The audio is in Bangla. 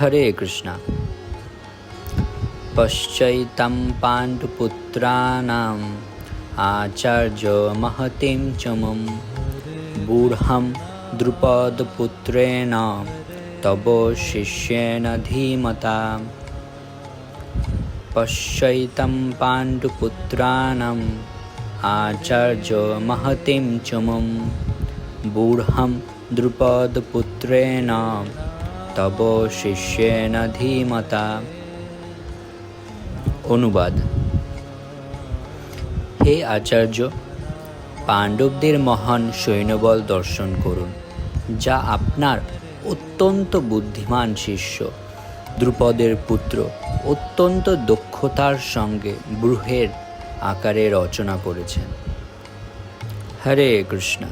হরে কৃষ্ণ। পশ্চৈতম পাণ্ডুপুত্রানাম আচার্য মহতিম চমম। বূঢ়ম দ্রুপদপুত্রেণ তব শিষ্যেন ধীমতা। পশ্যৈতম পাণ্ডুপুত্রাণম আচার্য মহতিম চমম। বূঢ়ম দ্রুপদপুত্রেণ তব শিষ্যেন ধীমতা। অনুবাদ। হে আচার্য, পাণ্ডবদের মহান সৈন্যবল দর্শন করুন, যা আপনার অত্যন্ত বুদ্ধিমান শিষ্য। দ্রুপদের পুত্র অত্যন্ত দক্ষতার সঙ্গে বৃহের আকারে রচনা করেছেন। হরে কৃষ্ণ।